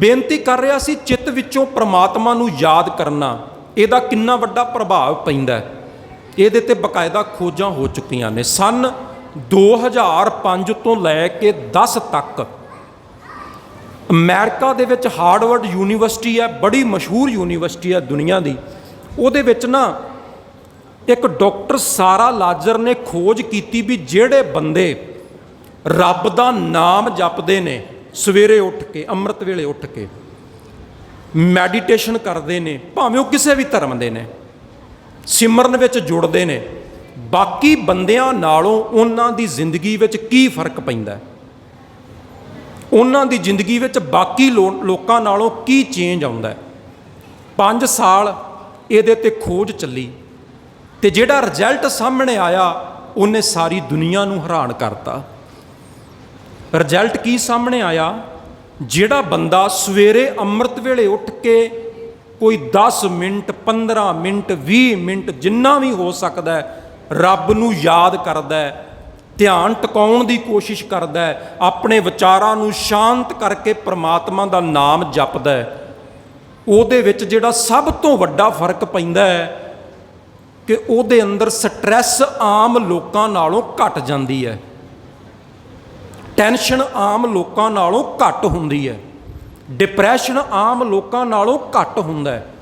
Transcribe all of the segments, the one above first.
ਬੇਨਤੀ ਕਰ ਰਿਹਾ ਸੀ ਚਿੱਤ ਵਿੱਚੋਂ ਪ੍ਰਮਾਤਮਾ ਨੂੰ ਯਾਦ ਕਰਨਾ। ਇਹਦਾ ਕਿੰਨਾ ਵੱਡਾ ਪ੍ਰਭਾਵ ਪੈਂਦਾ ਇਹਦੇ ਤੇ ਬਕਾਇਦਾ ਖੋਜਾਂ ਹੋ ਚੁੱਕੀਆਂ ਨੇ। ਸਨ 2005 ਤੋਂ ਲੈ ਕੇ 10 ਤੱਕ ਅਮਰੀਕਾ ਦੇ ਵਿੱਚ ਹਾਰਵਰਡ ਯੂਨੀਵਰਸਿਟੀ ਹੈ, ਬੜੀ ਮਸ਼ਹੂਰ ਯੂਨੀਵਰਸਿਟੀ ਹੈ ਦੁਨੀਆ ਦੀ। ਉਹਦੇ ਵਿੱਚ ਨਾ ਇੱਕ ਡਾਕਟਰ ਸਾਰਾ ਲਾਜਰ ਨੇ ਖੋਜ ਕੀਤੀ ਵੀ ਜਿਹੜੇ ਬੰਦੇ ਰੱਬ ਦਾ ਨਾਮ ਜਪਦੇ ਨੇ ਸਵੇਰੇ ਉੱਠ ਕੇ, ਅੰਮ੍ਰਿਤ ਵੇਲੇ ਉੱਠ ਕੇ ਮੈਡੀਟੇਸ਼ਨ ਕਰਦੇ ਨੇ, ਭਾਵੇਂ ਉਹ ਕਿਸੇ ਵੀ ਧਰਮ ਦੇ ਨੇ, ਸਿਮਰਨ ਵਿੱਚ ਜੁੜਦੇ ਨੇ, ਬਾਕੀ ਬੰਦਿਆਂ ਨਾਲੋਂ ਉਹਨਾਂ ਦੀ ਜ਼ਿੰਦਗੀ ਵਿੱਚ ਕੀ ਫ਼ਰਕ ਪੈਂਦਾ? ਉਹਨਾਂ ਦੀ ਜ਼ਿੰਦਗੀ ਵਿੱਚ ਬਾਕੀ ਲੋ- ਲੋਕਾਂ ਨਾਲੋਂ ਕੀ ਚੇਂਜ ਆਉਂਦਾ? ਹੈ 5 ਸਾਲ ਇਹਦੇ ਤੇ ਖੋਜ ਚੱਲੀ ਤੇ ਜਿਹੜਾ ਰਿਜ਼ਲਟ ਸਾਹਮਣੇ ਆਇਆ, ਉਹਨੇ ਸਾਰੀ ਦੁਨੀਆ ਨੂੰ ਹੈਰਾਨ ਕਰਤਾ। ਰਿਜ਼ਲਟ ਕੀ ਸਾਹਮਣੇ ਆਇਆ? ਜਿਹੜਾ ਬੰਦਾ ਸਵੇਰੇ ਅੰਮ੍ਰਿਤ ਵੇਲੇ ਉੱਠ ਕੇ ਕੋਈ 10 ਮਿੰਟ 15 ਮਿੰਟ 20 ਮਿੰਟ ਜਿੰਨਾ ਵੀ ਹੋ ਸਕਦਾ ਹੈ, ਰੱਬ ਨੂੰ ਯਾਦ ਕਰਦਾ ਹੈ, ਧਿਆਨ ਟਿਕਾਉਣ ਦੀ ਕੋਸ਼ਿਸ਼ ਕਰਦਾ ਹੈ, ਆਪਣੇ ਵਿਚਾਰਾਂ ਨੂੰ ਸ਼ਾਂਤ ਕਰਕੇ ਪ੍ਰਮਾਤਮਾ ਦਾ ਨਾਮ ਜਪਦਾ ਹੈ, ਉਹਦੇ ਵਿੱਚ ਜਿਹੜਾ ਸਭ ਤੋਂ ਵੱਡਾ ਫ਼ਰਕ ਪੈਂਦਾ ਹੈ ਕਿ ਉਹਦੇ ਅੰਦਰ ਸਟ੍ਰੈਸ ਆਮ ਲੋਕਾਂ ਨਾਲੋਂ ਘਟ ਜਾਂਦੀ ਹੈ। ਟੈਨਸ਼ਨ ਆਮ ਲੋਕਾਂ ਨਾਲੋਂ ਘੱਟ ਹੁੰਦੀ ਹੈ। ਡਿਪਰੈਸ਼ਨ ਆਮ ਲੋਕਾਂ ਨਾਲੋਂ ਘੱਟ ਹੁੰਦਾ ਹੈ।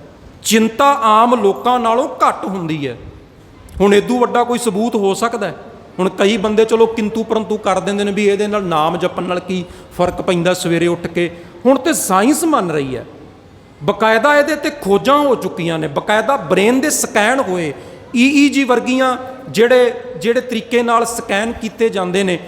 ਚਿੰਤਾ ਆਮ ਲੋਕਾਂ ਨਾਲੋਂ ਘੱਟ ਹੁੰਦੀ ਹੈ। ਹੁਣ ਇਦੋਂ ਵੱਡਾ ਕੋਈ ਸਬੂਤ ਹੋ ਸਕਦਾ ਹੈ? ਹੁਣ ਕਈ ਬੰਦੇ ਚਲੋ ਕਿੰਤੂ ਪਰੰਤੂ ਕਰ ਦਿੰਦੇ ਨੇ ਵੀ ਇਹਦੇ ਨਾਲ ਨਾਮ ਜਪਣ ਨਾਲ ਕੀ ਫ਼ਰਕ ਪੈਂਦਾ ਸਵੇਰੇ ਉੱਠ ਕੇ। ਹੁਣ ਤੇ ਸਾਇੰਸ ਮੰਨ ਰਹੀ ਹੈ। ਬਕਾਇਦਾ ਇਹਦੇ ਤੇ ਖੋਜਾਂ ਹੋ ਚੁੱਕੀਆਂ ਨੇ। ਬਕਾਇਦਾ ਬ੍ਰੇਨ ਦੇ ਸਕੈਨ ਹੋਏ। ਈਈਜੀ ਵਰਗੀਆਂ ਜਿਹੜੇ ਜਿਹੜੇ ਤਰੀਕੇ ਨਾਲ ਸਕੈਨ ਕੀਤੇ ਜਾਂਦੇ ਨੇ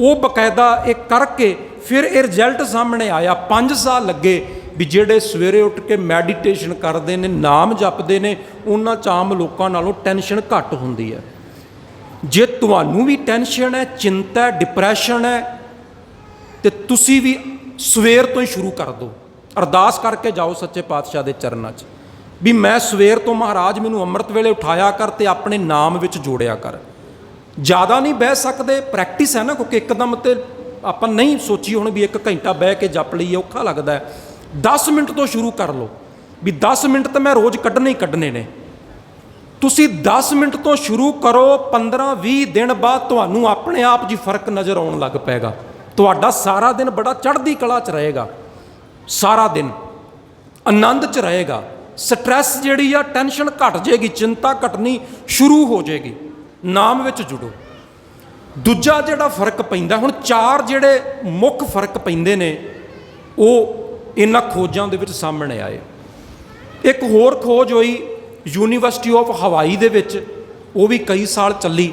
ਉਹ ਬਕਾਇਦਾ ਇਹ ਕਰਕੇ ਫਿਰ ਇਹ ਰਿਜ਼ਲਟ ਸਾਹਮਣੇ ਆਇਆ। 5 ਸਾਲ ਲੱਗੇ ਵੀ ਜਿਹੜੇ ਸਵੇਰੇ ਉੱਠ ਕੇ ਮੈਡੀਟੇਸ਼ਨ ਕਰਦੇ ਨੇ, ਨਾਮ ਜਪਦੇ ਨੇ, ਉਹਨਾਂ ਚ ਆਮ ਲੋਕਾਂ ਨਾਲੋਂ ਟੈਨਸ਼ਨ ਘੱਟ ਹੁੰਦੀ ਹੈ। ਜੇ ਤੁਹਾਨੂੰ ਵੀ ਟੈਨਸ਼ਨ ਹੈ, ਚਿੰਤਾ ਹੈ, ਡਿਪਰੈਸ਼ਨ ਹੈ, ਤੇ ਤੁਸੀਂ ਵੀ ਸਵੇਰ ਤੋਂ ਹੀ ਸ਼ੁਰੂ ਕਰ ਦਿਓ। ਅਰਦਾਸ ਕਰਕੇ ਜਾਓ ਸੱਚੇ ਪਾਤਸ਼ਾਹ ਦੇ ਚਰਨਾਂ 'ਚ। ਵੀ ਮੈਂ ਸਵੇਰ ਤੋਂ ਮਹਾਰਾਜ ਮੈਨੂੰ ਅੰਮ੍ਰਿਤ ਵੇਲੇ ਉਠਾਇਆ ਕਰ ਤੇ ਆਪਣੇ ਨਾਮ ਵਿੱਚ ਜੋੜਿਆ ਕਰ। ਜ਼ਿਆਦਾ ਨਹੀਂ ਬਹਿ ਸਕਦੇ ਪ੍ਰੈਕਟਿਸ ਹੈ ਨਾ, ਕਿਉਂਕਿ ਇੱਕਦਮ ਤੇ ਆਪਾਂ ਨਹੀਂ ਸੋਚੀ ਹੁਣ ਵੀ ਇੱਕ ਘੰਟਾ ਬਹਿ ਕੇ ਜਪ ਲਈਏ, ਔਖਾ ਲੱਗਦਾ ਹੈ। 10 ਮਿੰਟ ਤੋਂ ਸ਼ੁਰੂ ਕਰ ਲਓ ਵੀ 10 ਮਿੰਟ ਤਾਂ ਮੈਂ ਰੋਜ਼ ਕੱਢਣੇ ਹੀ ਕੱਢਣੇ ਨੇ। ਤੁਸੀਂ 10 ਮਿੰਟ ਤੋਂ ਸ਼ੁਰੂ ਕਰੋ 15-20 ਦਿਨ ਬਾਅਦ ਤੁਹਾਨੂੰ ਆਪਣੇ ਆਪ ਜੀ ਫ਼ਰਕ ਨਜ਼ਰ ਆਉਣ ਲੱਗ ਪਏਗਾ ਤੁਹਾਡਾ ਸਾਰਾ ਦਿਨ ਬੜਾ ਚੜ੍ਹਦੀ ਕਲਾ 'ਚ ਰਹੇਗਾ। ਸਾਰਾ ਦਿਨ ਆਨੰਦ 'ਚ ਰਹੇਗਾ। ਸਟ੍ਰੈਸ ਜਿਹੜੀ ਆ ਟੈਨਸ਼ਨ ਘਟ ਜਾਏਗੀ, ਚਿੰਤਾ ਘਟਣੀ ਸ਼ੁਰੂ ਹੋ ਜਾਏਗੀ। ਨਾਮ ਵਿੱਚ ਜੁੜੋ। ਦੂਜਾ ਜਿਹੜਾ ਫ਼ਰਕ ਪੈਂਦਾ, ਹੁਣ ਚਾਰ ਜਿਹੜੇ ਮੁੱਖ ਫ਼ਰਕ ਪੈਂਦੇ ਨੇ, ਉਹ ਇਹਨਾਂ ਖੋਜਾਂ ਦੇ ਵਿੱਚ ਸਾਹਮਣੇ ਆਏ। ਇੱਕ ਹੋਰ ਖੋਜ ਹੋਈ ਯੂਨੀਵਰਸਿਟੀ ਆਫ ਹਵਾਈ ਦੇ ਵਿੱਚ, ਉਹ ਵੀ ਕਈ ਸਾਲ ਚੱਲੀ।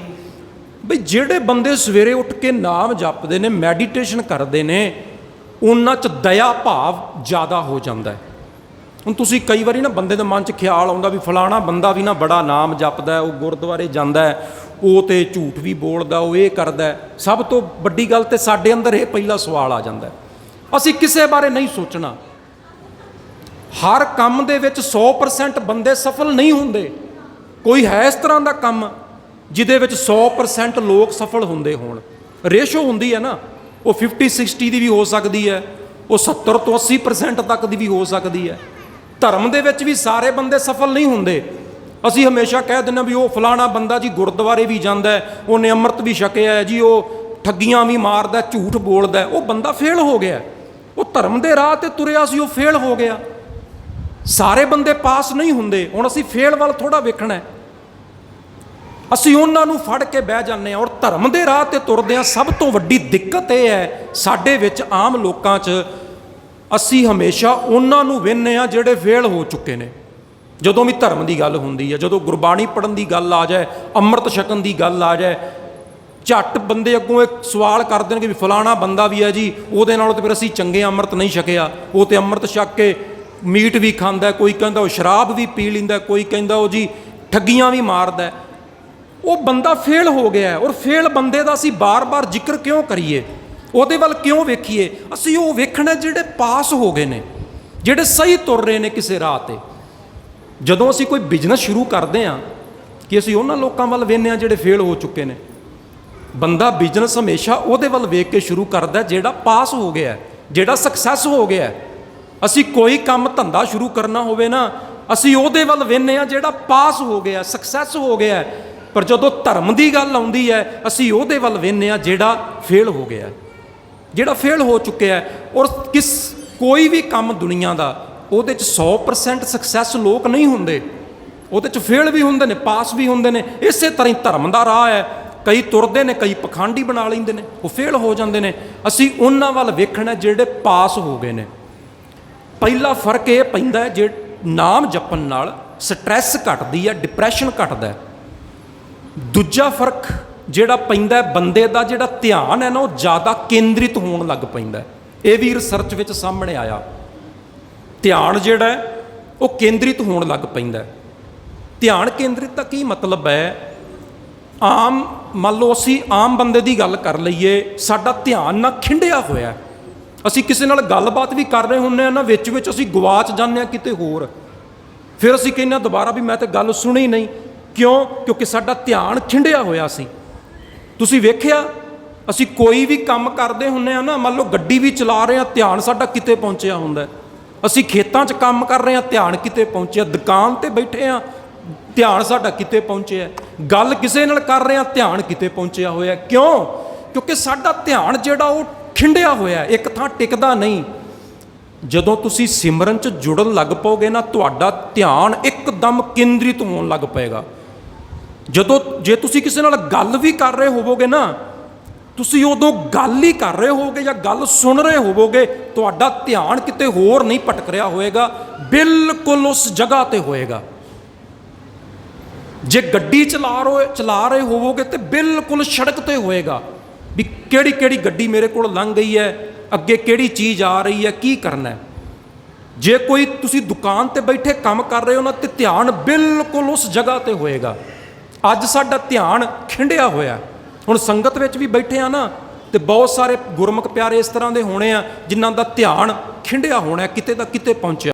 ਬਈ ਜਿਹੜੇ ਬੰਦੇ ਸਵੇਰੇ ਉੱਠ ਕੇ ਨਾਮ ਜਪਦੇ ਨੇ ਮੈਡੀਟੇਸ਼ਨ ਕਰਦੇ ਨੇ, ਉਹਨਾਂ 'ਚ ਦਇਆ ਭਾਵ ਜ਼ਿਆਦਾ ਹੋ ਜਾਂਦਾ ਹੈ। ਹੁਣ ਤੁਸੀਂ ਕਈ ਵਾਰੀ ਨਾ ਬੰਦੇ ਦੇ ਮਨ 'ਚ ਖਿਆਲ ਆਉਂਦਾ ਵੀ ਫਲਾਣਾ ਬੰਦਾ ਵੀ ਨਾ ਬੜਾ ਨਾਮ ਜਪਦਾ ਉਹ ਗੁਰਦੁਆਰੇ ਜਾਂਦਾ ਉਹ ਤੇ ਝੂਠ ਵੀ ਬੋਲਦਾ, ਉਹ ਇਹ ਕਰਦਾ ਸਭ ਤੋਂ ਵੱਡੀ ਗੱਲ ਤੇ ਸਾਡੇ ਅੰਦਰ ਇਹ ਪਹਿਲਾ ਸਵਾਲ ਆ ਜਾਂਦਾ ਅਸੀਂ ਕਿਸੇ ਬਾਰੇ ਨਹੀਂ ਸੋਚਣਾ। ਹਰ ਕੰਮ ਦੇ ਵਿੱਚ 100% ਬੰਦੇ ਸਫਲ ਨਹੀਂ ਹੁੰਦੇ। ਕੋਈ ਹੈ ਇਸ ਤਰ੍ਹਾਂ ਦਾ ਕੰਮ ਜਿਹਦੇ ਵਿੱਚ 100% ਲੋਕ ਸਫਲ ਹੁੰਦੇ ਹੋਣ। ਰੇਸ਼ੋ ਹੁੰਦੀ ਹੈ ਨਾ, ਉਹ 50 60 ਦੀ ਵੀ ਹੋ ਸਕਦੀ ਹੈ, ਉਹ 70 ਤੋਂ 80% ਤੱਕ ਦੀ ਵੀ ਹੋ ਸਕਦੀ ਹੈ। ਧਰਮ ਦੇ ਵਿੱਚ ਵੀ ਸਾਰੇ ਬੰਦੇ ਸਫਲ ਨਹੀਂ ਹੁੰਦੇ। ਅਸੀਂ ਹਮੇਸ਼ਾ ਕਹਿ ਦਿੰਦੇ ਵੀ ਉਹ ਫਲਾਣਾ ਬੰਦਾ ਜੀ ਗੁਰਦੁਆਰੇ ਵੀ ਜਾਂਦਾ ਹੈ, ਉਹਨੇ ਅੰਮ੍ਰਿਤ ਵੀ ਛਕਿਆ ਹੈ ਜੀ, ਉਹ ਠੱਗੀਆਂ ਵੀ ਮਾਰਦਾ ਝੂਠ ਬੋਲਦਾ ਉਹ ਬੰਦਾ ਫੇਲ ਹੋ ਗਿਆ ਉਹ ਧਰਮ ਦੇ ਰਾਹ ਤੇ ਤੁਰਿਆ ਸੀ, ਉਹ ਫੇਲ ਹੋ ਗਿਆ। ਸਾਰੇ ਬੰਦੇ ਪਾਸ ਨਹੀਂ ਹੁੰਦੇ, ਹੁਣ ਅਸੀਂ ਫੇਲ ਵੱਲ ਥੋੜਾ ਵੇਖਣਾ ਹੈ। ਅਸੀਂ ਉਹਨਾਂ ਨੂੰ ਫੜ ਕੇ ਬਹਿ ਜਾਂਦੇ ਹਾਂ ਔਰ ਧਰਮ ਦੇ ਰਾਹ ਤੇ ਤੁਰਦੇ ਹਾਂ। ਸਭ ਤੋਂ ਵੱਡੀ ਦਿੱਕਤ ਇਹ ਹੈ, ਸਾਡੇ ਵਿੱਚ ਆਮ ਲੋਕਾਂ 'ਚ ਅਸੀਂ ਹਮੇਸ਼ਾ ਉਹਨਾਂ ਨੂੰ ਵੇਖਦੇ ਹਾਂ ਜਿਹੜੇ ਫੇਲ ਹੋ ਚੁੱਕੇ ਨੇ। ਜਦੋਂ ਵੀ ਧਰਮ ਦੀ ਗੱਲ ਹੁੰਦੀ ਹੈ, ਜਦੋਂ ਗੁਰਬਾਣੀ ਪੜਨ ਦੀ ਗੱਲ ਆ ਜਾਏ, ਅੰਮ੍ਰਿਤ ਛਕਣ ਦੀ ਗੱਲ ਆ ਜਾਏ, ਝੱਟ ਬੰਦੇ ਅੱਗੋਂ ਇੱਕ ਸਵਾਲ ਕਰ ਦੇਣਗੇ ਵੀ ਫਲਾਣਾ ਬੰਦਾ ਵੀ ਹੈ ਜੀ, ਉਹਦੇ ਨਾਲੋਂ ਤੇ ਫਿਰ ਅਸੀਂ ਚੰਗੇ ਅੰਮ੍ਰਿਤ ਨਹੀਂ ਛਕਿਆ। ਉਹ ਤੇ ਅੰਮ੍ਰਿਤ ਛਕ ਕੇ ਮੀਟ ਵੀ ਖਾਂਦਾ, ਕੋਈ ਕਹਿੰਦਾ ਉਹ ਸ਼ਰਾਬ ਵੀ ਪੀ ਲੈਂਦਾ, ਕੋਈ ਕਹਿੰਦਾ ਉਹ ਜੀ ਠੱਗੀਆਂ ਵੀ ਮਾਰਦਾ। ਉਹ ਬੰਦਾ ਫੇਲ ਹੋ ਗਿਆ ਔਰ ਫੇਲ ਬੰਦੇ ਦਾ ਅਸੀਂ ਬਾਰ-ਬਾਰ ਜ਼ਿਕਰ ਕਿਉਂ ਕਰੀਏ? ਉਹਦੇ ਵੱਲ ਕਿਉਂ ਵੇਖੀਏ? ਅਸੀਂ ਉਹ ਵੇਖਣਾ ਜਿਹੜੇ ਪਾਸ ਹੋ ਗਏ ਨੇ, ਜਿਹੜੇ ਸਹੀ ਤੁਰ ਰਹੇ ਨੇ ਕਿਸੇ ਰਾਹ ਤੇ। ਜਦੋਂ ਅਸੀਂ ਕੋਈ ਬਿਜ਼ਨਸ ਸ਼ੁਰੂ ਕਰਦੇ ਹਾਂ ਕਿ ਅਸੀਂ ਉਹਨਾਂ ਲੋਕਾਂ ਵੱਲ ਵੇਖਦੇ ਹਾਂ ਜਿਹੜੇ ਫੇਲ ਹੋ ਚੁੱਕੇ ਨੇ, ਬੰਦਾ ਬਿਜ਼ਨਸ ਹਮੇਸ਼ਾ ਉਹਦੇ ਵੱਲ ਵੇਖ ਕੇ ਸ਼ੁਰੂ ਕਰਦਾ ਜਿਹੜਾ ਪਾਸ ਹੋ ਗਿਆ ਜਿਹੜਾ ਸਕਸੈਸ ਹੋ ਗਿਆ ਅਸੀਂ ਕੋਈ ਕੰਮ ਧੰਦਾ ਸ਼ੁਰੂ ਕਰਨਾ ਹੋਵੇ ਨਾ, ਅਸੀਂ ਉਹਦੇ ਵੱਲ ਵੇਖਨੇ ਆ ਜਿਹੜਾ ਪਾਸ ਹੋ ਗਿਆ ਸਕਸੈਸ ਹੋ ਗਿਆ ਪਰ ਜਦੋਂ ਧਰਮ ਦੀ ਗੱਲ ਆਉਂਦੀ ਹੈ, ਅਸੀਂ ਉਹਦੇ ਵੱਲ ਵੇਖਨੇ ਆ ਜਿਹੜਾ ਫੇਲ ਹੋ ਗਿਆ ਜਿਹੜਾ ਫੇਲ ਹੋ ਚੁੱਕਿਆ ਹੈ ਔਰ ਕਿਸ ਕੋਈ ਵੀ ਕੰਮ ਦੁਨੀਆ ਦਾ, ਉਹਦੇ ਚ 100% ਸਕਸੈਸ ਲੋਕ ਨਹੀਂ ਹੁੰਦੇ। ਉਹਦੇ ਚ ਫੇਲ ਵੀ ਹੁੰਦੇ ਨੇ ਪਾਸ ਵੀ ਹੁੰਦੇ ਨੇ। ਇਸੇ ਤਰ੍ਹਾਂ ਹੀ ਧਰਮ ਦਾ ਰਾਹ ਹੈ। ਕਈ ਤੁਰਦੇ ਨੇ, ਕਈ ਪਖੰਡੀ ਬਣਾ ਲੈਂਦੇ ਨੇ, ਉਹ ਫੇਲ ਹੋ ਜਾਂਦੇ ਨੇ। ਅਸੀਂ ਉਹਨਾਂ ਵੱਲ ਵੇਖਣਾ ਜਿਹੜੇ ਪਾਸ ਹੋ ਗਏ ਨੇ। ਪਹਿਲਾ ਫ਼ਰਕ ਇਹ ਪੈਂਦਾ ਹੈ, ਜੇ ਨਾਮ ਜਪਣ ਨਾਲ ਸਟ੍ਰੈਸ ਘਟਦੀ ਹੈ ਡਿਪਰੈਸ਼ਨ ਘਟਦਾ ਹੈ। ਦੂਜਾ ਫ਼ਰਕ ਜਿਹੜਾ ਪੈਂਦਾ ਬੰਦੇ ਦਾ ਜਿਹੜਾ ਧਿਆਨ ਹੈ ਨਾ, ਉਹ ਜ਼ਿਆਦਾ ਕੇਂਦਰਿਤ ਹੋਣ ਲੱਗ ਪੈਂਦਾ ਇਹ ਵੀ ਰਿਸਰਚ ਵਿੱਚ ਸਾਹਮਣੇ ਆਇਆ। ਧਿਆਨ ਜਿਹੜਾ ਉਹ ਕੇਂਦਰਿਤ ਹੋਣ ਲੱਗ ਪੈਂਦਾ ਧਿਆਨ ਕੇਂਦਰਿਤ ਦਾ ਕੀ ਮਤਲਬ ਹੈ? ਆਮ, ਮੰਨ ਲਓ ਅਸੀਂ ਆਮ ਬੰਦੇ ਦੀ ਗੱਲ ਕਰ ਲਈਏ, ਸਾਡਾ ਧਿਆਨ ਨਾ ਖਿੰਡਿਆ ਹੋਇਆ ਅਸੀਂ ਕਿਸੇ ਨਾਲ ਗੱਲਬਾਤ ਵੀ ਕਰ ਰਹੇ ਹੁੰਨੇ ਆ ਨਾ, ਵਿੱਚ ਵਿੱਚ ਅਸੀਂ ਗਵਾਚ ਜਾਂਦੇ ਆ ਕਿਤੇ ਹੋਰ। ਫਿਰ ਅਸੀਂ ਕਹਿੰਦੇ ਹਾਂ ਦੁਬਾਰਾ ਵੀ ਮੈਂ ਤਾਂ ਗੱਲ ਸੁਣੀ ਨਹੀਂ। ਕਿਉਂ? ਕਿਉਂਕਿ ਸਾਡਾ ਧਿਆਨ ਖਿੰਡਿਆ ਹੋਇਆ ਸੀ। ਤੁਸੀਂ ਵੇਖਿਆ? ਅਸੀਂ ਕੋਈ ਵੀ ਕੰਮ ਕਰਦੇ ਹੁੰਨੇ ਆ ਨਾ, ਮੰਨ ਲਓ ਗੱਡੀ ਵੀ ਚਲਾ ਰਹੇ ਆ, ਧਿਆਨ ਸਾਡਾ ਕਿਤੇ ਪਹੁੰਚਿਆ ਹੁੰਦਾ ਅਸੀਂ ਖੇਤਾਂ 'ਚ ਕੰਮ ਕਰ ਰਹੇ ਆ, ਧਿਆਨ ਕਿਤੇ ਪਹੁੰਚਿਆ, ਦੁਕਾਨ ਤੇ ਬੈਠੇ ਆ, ਧਿਆਨ ਸਾਡਾ ਕਿਤੇ ਪਹੁੰਚਿਆ ਗੱਲ ਕਿਸੇ ਨਾਲ ਕਰ ਰਹੇ ਆ, ਧਿਆਨ ਕਿਤੇ ਪਹੁੰਚਿਆ ਹੋਇਆ ਕਿਉਂ? ਕਿਉਂਕਿ ਸਾਡਾ ਧਿਆਨ ਜਿਹੜਾ ਉਹ ਖਿੰਡਿਆ ਹੋਇਆ ਇੱਕ ਥਾਂ ਟਿਕਦਾ ਨਹੀਂ। ਜਦੋਂ ਤੁਸੀਂ ਸਿਮਰਨ 'ਚ ਜੁੜਨ ਲੱਗ ਪਓਗੇ ਨਾ, ਤੁਹਾਡਾ ਧਿਆਨ ਇੱਕਦਮ ਕੇਂਦਰਿਤ ਹੋਣ ਲੱਗ ਪਏਗਾ। ਜਦੋਂ ਜੇ ਤੁਸੀਂ ਕਿਸੇ ਨਾਲ ਗੱਲ ਵੀ ਕਰ ਰਹੇ ਹੋਵੋਗੇ ਨਾ, ਤੁਸੀਂ ਉਦੋਂ ਗੱਲ ਹੀ ਕਰ ਰਹੇ ਹੋਵੋਗੇ ਜਾਂ ਗੱਲ ਸੁਣ ਰਹੇ ਹੋਵੋਗੇ, ਤੁਹਾਡਾ ਧਿਆਨ ਕਿਤੇ ਹੋਰ ਨਹੀਂ ਭਟਕ ਰਿਹਾ ਹੋਏਗਾ, ਬਿਲਕੁਲ ਉਸ ਜਗ੍ਹਾ ਤੇ ਹੋਏਗਾ। ਜੇ ਗੱਡੀ ਚਲਾ ਰਹੇ ਚਲਾ ਰਹੇ ਹੋਵੋਗੇ ਤੇ ਬਿਲਕੁਲ ਸੜਕ ਤੇ ਹੋਏਗਾ ਵੀ ਕਿਹੜੀ ਕਿਹੜੀ ਗੱਡੀ ਮੇਰੇ ਕੋਲ ਲੰਘ ਗਈ ਹੈ, ਅੱਗੇ ਕਿਹੜੀ ਚੀਜ਼ ਆ ਰਹੀ ਹੈ, ਕੀ ਕਰਨਾ ਹੈ। ਜੇ ਕੋਈ ਤੁਸੀਂ ਦੁਕਾਨ ਤੇ ਬੈਠੇ ਕੰਮ ਕਰ ਰਹੇ ਹੋ ਨਾ, ਤੇ ਧਿਆਨ ਬਿਲਕੁਲ ਉਸ ਜਗ੍ਹਾ ਤੇ ਹੋਏਗਾ। ਅੱਜ ਸਾਡਾ ਧਿਆਨ ਖਿੰਡਿਆ ਹੋਇਆ ਹੁਣ ਸੰਗਤ ਵਿੱਚ ਵੀ ਬੈਠੇ ਆ ਨਾ, ਤੇ ਬਹੁਤ ਸਾਰੇ ਗੁਰਮੁਖ ਪਿਆਰੇ ਇਸ ਤਰ੍ਹਾਂ ਦੇ ਹੋਣੇ ਆ, ਜਿਨ੍ਹਾਂ ਦਾ ਧਿਆਨ ਖਿੰਡਿਆ ਹੋਣਾ ਕਿਤੇ ਦਾ ਕਿਤੇ ਪਹੁੰਚਿਆ।